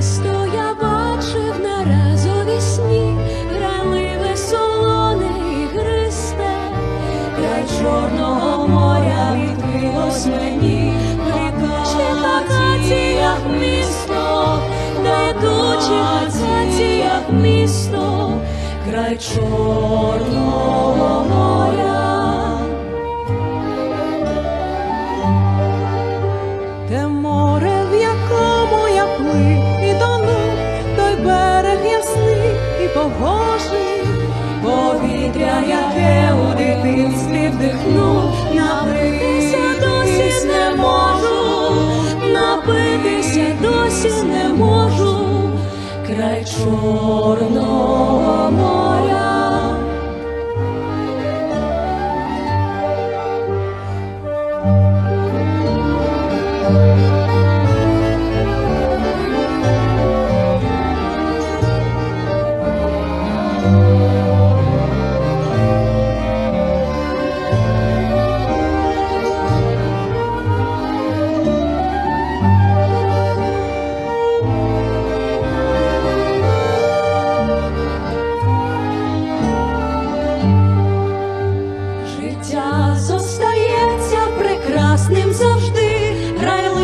місто я бачив нараз у вісні, граливе солоне край чорного моря відкрилось мені, плекаче акаціях місто, на тучих акаціях місто, край чорного моря. І Повітря, яке у дитинстві вдихнув, напитися досі не можу, напитися досі не можу, край Чорного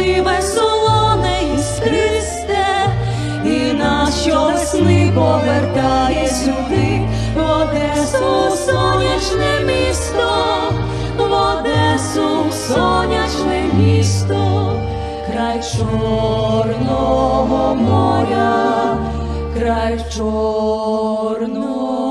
грайливе, солоне, іскристе, і нас щовесни повертає сюди, в Одесу сонячне місто, в Одесу сонячне місто, край Чорного моря, край Чорного.